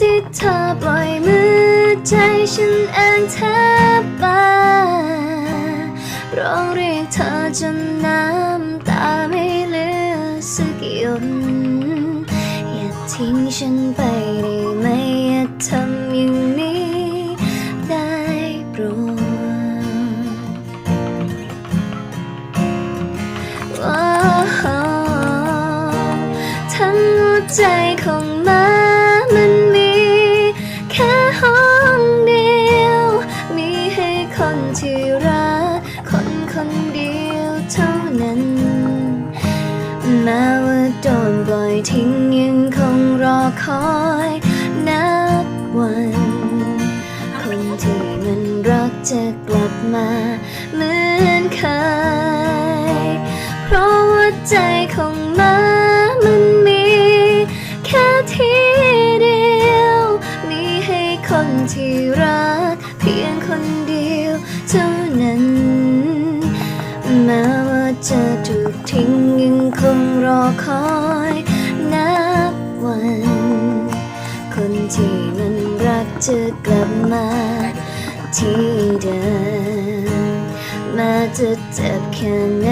ที่เธอปล่อยมือใจฉันเองแทบตายร้องเรียกเธอจนน้ำตาไม่เหลือสักหยดอย่าทิ้งฉันไปได้ไหมอย่าทำอย่างนี้ได้โปรดว้ทั้งหัวใจของมัน คนที่รัก คนคนเดียวเท่านั้น แม้ว่าโดนปล่อยทิ้งยังคงรอคอยนับวัน คนที่มันรักจะกลับมาเหมือนเคย เพราะว่าใจของม้ามันมีแค่ที่เดียว มีให้คนที่รัก แม้ว่าจะถูกทิ้งยังคงรอคอยนับวัน คนที่มันรักจะกลับมาที่เดิมแม้จะเจ็บแค่ไหน